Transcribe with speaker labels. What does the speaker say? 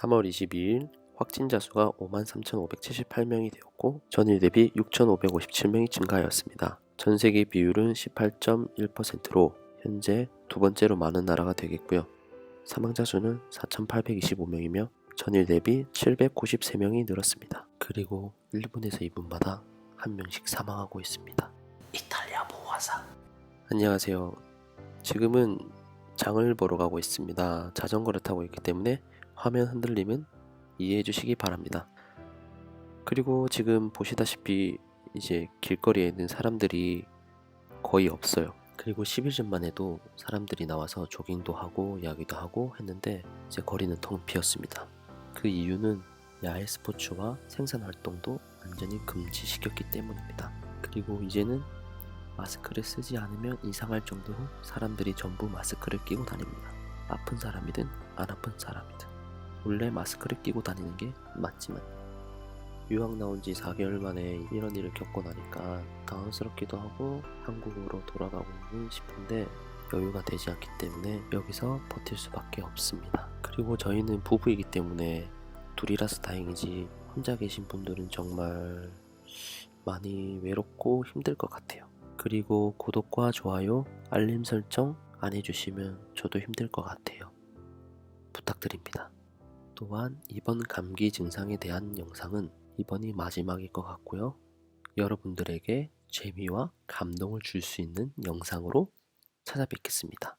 Speaker 1: 3월 22일 확진자 수가 53,578명이 되었고 전일 대비 6,557명이 증가하였습니다. 전 세계 비율은 18.1%로 현재 두 번째로 많은 나라가 되겠고요. 사망자 수는 4,825명이며 전일 대비 793명이 늘었습니다. 그리고 1분에서 2분마다 한 명씩 사망하고 있습니다. 이탈리아 보화사. 안녕하세요. 지금은 장을 보러 가고 있습니다. 자전거를 타고 있기 때문에 화면 흔들림은 이해해 주시기 바랍니다. 그리고 지금 보시다시피 이제 길거리에 있는 사람들이 거의 없어요. 그리고 10일 전만 해도 사람들이 나와서 조깅도 하고 이야기도 하고 했는데 이제 거리는 텅 비었습니다. 그 이유는 야외 스포츠와 생산 활동도 완전히 금지시켰기 때문입니다. 그리고 이제는 마스크를 쓰지 않으면 이상할 정도로 사람들이 전부 마스크를 끼고 다닙니다. 아픈 사람이든 안 아픈 사람이든 원래 마스크를 끼고 다니는 게 맞지만 유학 나온 지 4개월 만에 이런 일을 겪고 나니까 당황스럽기도 하고 한국으로 돌아가고는 싶은데 여유가 되지 않기 때문에 여기서 버틸 수밖에 없습니다. 그리고 저희는 부부이기 때문에 둘이라서 다행이지 혼자 계신 분들은 정말 많이 외롭고 힘들 것 같아요. 그리고 구독과 좋아요, 알림 설정 안 해주시면 저도 힘들 것 같아요. 부탁드립니다. 또한 이번 감기 증상에 대한 영상은 이번이 마지막일 것 같고요. 여러분들에게 재미와 감동을 줄 수 있는 영상으로 찾아뵙겠습니다.